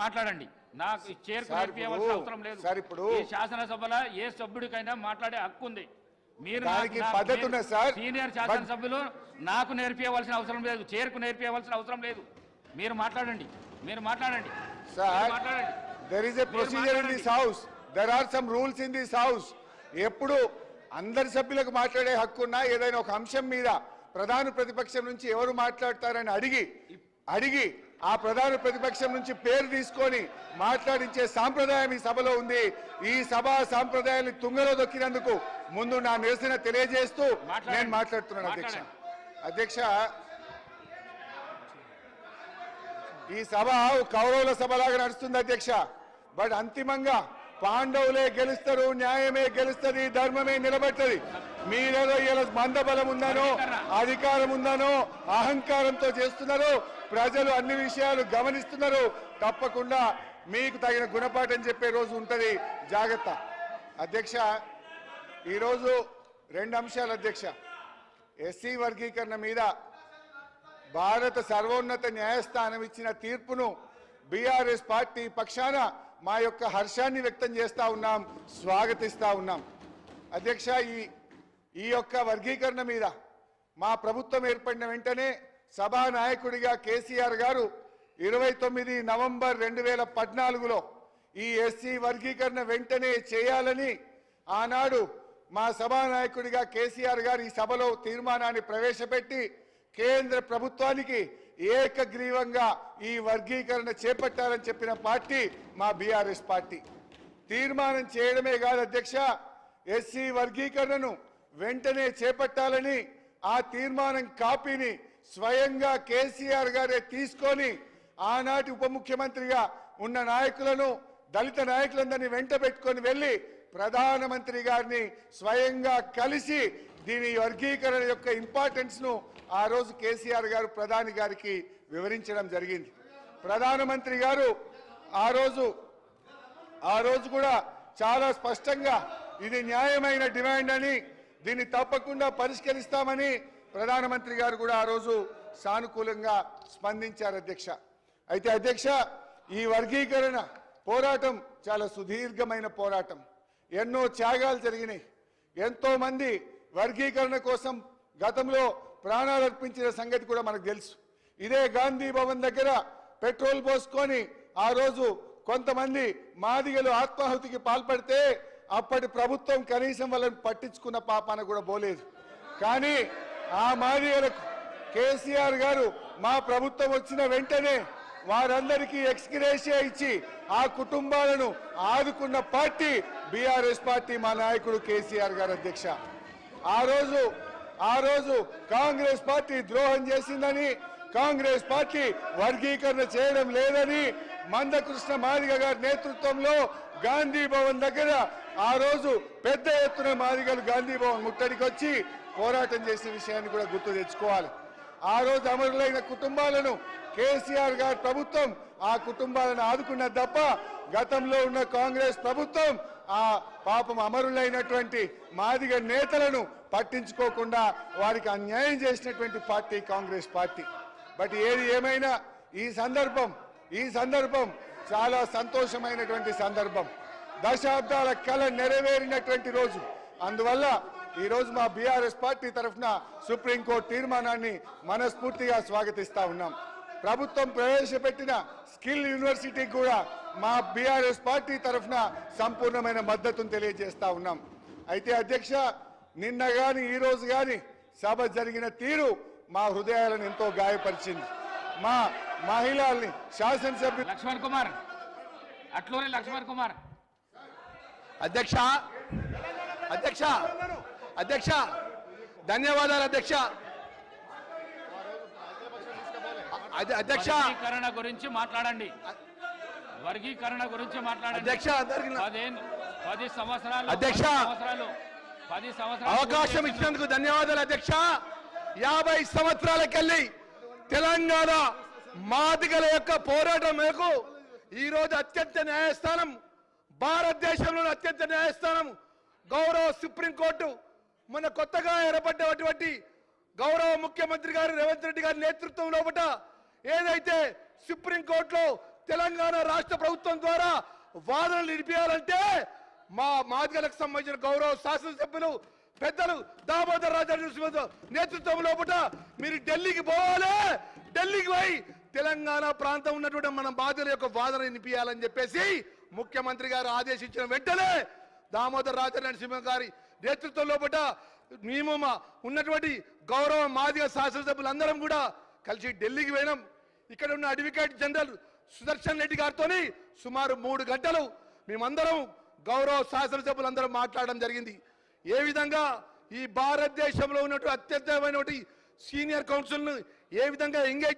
మాట్లాడండి. నాకు చేరుకు ఇప్పుడు- అవసరం లేదు. సార్ ఇప్పుడు- ఈ శాసనసభలో ఏ సభ్యుడికైనా మాట్లాడే హక్కు ఉంది. మీరు. సీనియర్ శాసనసభ్యులు నాకు నేర్పియవలసిన అవసరం లేదు. చేరుకు నేర్పియవలసిన అవసరం లేదు. మీరు మాట్లాడండి. మీరు మాట్లాడండి. Sir there is a procedure in this house there are some rules in this house ఎప్పుడు అందరి సభ్యులకు మాట్లాడే హక్కు ఉన్నా ఏదైనా ఒక అంశం మీద ప్రధాన ప్రతిపక్షం నుంచి ఎవరు మాట్లాడతారని అడిగి అడిగి ఆ ప్రధాన ప్రతిపక్షం నుంచి పేరు తీసుకొని మాట్లాడించే సాంప్రదాయం ఈ సభలో ఉంది. ఈ సభా సాంప్రదాయాన్ని తుంగలో దొక్కినందుకు ముందు నా నిరసన తెలియజేస్తూ. నేను మాట్లాడుతున్నాను అధ్యక్ష. అధ్యక్ష ఈ సభ కౌరవుల సభలాగా నడుస్తుంది అధ్యక్ష. బట్ అంతిమంగా పాండవులే గెలుస్తారు న్యాయమే గెలుస్తుంది ధర్మమే నిలబెట్టది. మీరేదో ఇలా మందబలం ఉందనో అధికారం ఉందనో అహంకారంతో చేస్తున్నారు ప్రజలు అన్ని విషయాలు గమనిస్తున్నారు. తప్పకుండా మీకు తగిన గుణపాఠం చెప్పే రోజు ఉంటుంది. జాగ్రత్త. అధ్యక్ష ఈరోజు రెండు అంశాలు అధ్యక్ష. ఎస్సీ వర్గీకరణ మీద భారత సర్వోన్నత న్యాయస్థానం ఇచ్చిన తీర్పును బీఆర్ఎస్ పార్టీ పక్షాన మా యొక్క హర్షాన్ని వ్యక్తం చేస్తూ ఉన్నాం స్వాగతిస్తూ ఉన్నాం. అధ్యక్ష ఈ ఈ యొక్క వర్గీకరణ మీద మా ప్రభుత్వం ఏర్పడిన వెంటనే సభా నాయకుడిగా కేసీఆర్ గారు ఇరవై తొమ్మిది నవంబర్ రెండు వేల పద్నాలుగులో ఈ ఎస్సీ వర్గీకరణ వెంటనే చేయాలని ఆనాడు మా సభానాయకుడిగా కేసీఆర్ గారు ఈ సభలో తీర్మానాన్ని ప్రవేశపెట్టి కేంద్ర ప్రభుత్వానికి ఏకగ్రీవంగా ఈ వర్గీకరణ చేపట్టాలని చెప్పిన పార్టీ మా బీఆర్ఎస్ పార్టీ. తీర్మానం చేయడమే కాదు అధ్యక్ష ఎస్సీ వర్గీకరణను వెంటనే చేపట్టాలని ఆ తీర్మానం కాపీని స్వయంగా కేసీఆర్ గారే తీసుకొని ఆనాటి ఉప ముఖ్యమంత్రిగా ఉన్న నాయకులను దళిత నాయకులందరినీ వెంట పెట్టుకొని వెళ్ళి ప్రధానమంత్రి గారిని స్వయంగా కలిసి దీని వర్గీకరణ యొక్క ఇంపార్టెన్స్ను ఆ రోజు కేసీఆర్ గారు ప్రధాని గారికి వివరించడం జరిగింది. ప్రధానమంత్రి గారు ఆ రోజు ఆ రోజు కూడా చాలా స్పష్టంగా ఇది న్యాయమైన డిమాండ్ అని దీన్ని తప్పకుండా పరిష్కరిస్తామని ప్రధానమంత్రి గారు కూడా ఆ రోజు సానుకూలంగా స్పందించారు అధ్యక్ష. అయితే అధ్యక్ష ఈ వర్గీకరణ పోరాటం చాలా సుదీర్ఘమైన పోరాటం. ఎన్నో త్యాగాలు జరిగినాయి. ఎంతోమంది వర్గీకరణ కోసం గతంలో ప్రాణాలు అర్పించిన సంగతి కూడా మనకు తెలుసు. ఇదే గాంధీ భవన్ దగ్గర పెట్రోల్ పోసుకొని ఆ రోజు కొంతమంది మాదిగలు ఆత్మాహుతికి పాల్పడితే అప్పటి ప్రభుత్వం కనీసం వాళ్ళని పట్టించుకున్న పాపాన కూడా పోలేదు. కానీ ఆ మాదిగలకు కేసీఆర్ గారు మా ప్రభుత్వం వచ్చిన వెంటనే వారందరికీ ఎక్స్గ్రేషియా ఇచ్చి ఆ కుటుంబాలను ఆదుకున్న పార్టీ బీఆర్ఎస్ పార్టీ మా నాయకుడు కేసీఆర్ గారు అధ్యక్ష. ఆ రోజు ఆ రోజు కాంగ్రెస్ పార్టీ ద్రోహం చేసిందని కాంగ్రెస్ పార్టీ వర్గీకరణ చేయడం లేదని మందకృష్ణ మాదిగ గారి నేతృత్వంలో గాంధీ భవన్ దగ్గర ఆ రోజు పెద్ద ఎత్తున మాదిగలు గాంధీ భవన్ ముట్టడికి వచ్చి పోరాటం చేసిన విషయాన్ని కూడా గుర్తు తెచ్చుకోవాలి. ఆ రోజు అమరులైన కుటుంబాలను కేసీఆర్ గారి ప్రభుత్వం ఆ కుటుంబాలను ఆదుకున్న తప్ప గతంలో ఉన్న కాంగ్రెస్ ప్రభుత్వం ఆ పాపం అమరులైనటువంటి మాదిగ నేతలను పట్టించుకోకుండా వారికి అన్యాయం చేసినటువంటి పార్టీ కాంగ్రెస్ పార్టీ. బట్ ఏది ఏమైనా ఈ సందర్భం ఈ సందర్భం చాలా సంతోషమైనటువంటి సందర్భం. దశాబ్దాల కళ నెరవేరినటువంటి రోజు. అందువల్ల ఈ రోజు మా బీఆర్ఎస్ పార్టీ తరఫున సుప్రీంకోర్టు తీర్మానాన్ని మనస్ఫూర్తిగా స్వాగతిస్తా ఉన్నాం. ప్రభుత్వం ప్రవేశపెట్టిన స్కిల్ యూనివర్సిటీకి కూడా మా బీఆర్ఎస్ పార్టీ తరఫున సంపూర్ణమైన మద్దతును తెలియజేస్తా ఉన్నాం. అయితే అధ్యక్ష నిన్న గాని ఈ రోజు గాని సభ జరిగిన తీరు మా హృదయాలను ఎంతో గాయపరిచింది. మా మహిళల్ని శాసనసభ్యు లక్ష్మణ్ కుమార్ అట్లూరి లక్ష్మణ్ కుమార్. అధ్యక్ష అధ్యక్ష అధ్యక్ష ధన్యవాదాలు అధ్యక్ష. అధ్య- అధ్యక్ష. గురించి మాట్లాడండి. వర్గీకరణ గురించి మాట్లాడండి. అధ్యక్ష పది సంవత్సరాలు అధ్యక్ష. పది సంవత్సరాలు పది సంవత్సరాలు అవకాశం ఇచ్చినందుకు ధన్యవాదాలు అధ్యక్ష. యాభై సంవత్సరాలకెళ్ళి తెలంగాణ మాదిగల యొక్క పోరాటం మేరకు ఈ రోజు అత్యంత న్యాయస్థానం భారతదేశంలోని అత్యంత న్యాయస్థానం గౌరవ సుప్రీంకోర్టు మన కొత్తగా ఏర్పడ్డటువంటి గౌరవ ముఖ్యమంత్రి గారు రేవంత్ రెడ్డి గారి నేతృత్వం లోపల ఏదైతే సుప్రీంకోర్టులో తెలంగాణ రాష్ట్ర ప్రభుత్వం ద్వారా వాదనలు నిలిపేయాలంటే మా మాదిగలకు సంబంధించిన గౌరవ శాసనసభ్యులు పెద్దలు దామోదర్ రాజా నేతృత్వం లోపల మీరు ఢిల్లీకి పోవాలి ఢిల్లీకి పోయి తెలంగాణ ప్రాంతం ఉన్నటువంటి మన బాధ్యుల యొక్క వాదన వినిపించాలని చెప్పేసి ముఖ్యమంత్రి గారు ఆదేశించిన వెంటనే దామోదర్ రాజా నరసింహ గారి నేతృత్వం లోపల మేము మా ఉన్నటువంటి గౌరవ మాదిగ శాసనసభ్యులందరం కూడా కలిసి ఢిల్లీకి పోయినాం. ఇక్కడ ఉన్న అడ్వకేట్ జనరల్ సుదర్శన్ రెడ్డి గారితో సుమారు మూడు గంటలు మేమందరం గౌరవ శాసనసభ్యులందరం మాట్లాడడం జరిగింది. ఏ విధంగా ఈ భారతదేశంలో ఉన్నటువంటి అత్యంతమైనటువంటి సీనియర్ కౌన్సిల్ను ఏ విధంగా ఎంగేజ్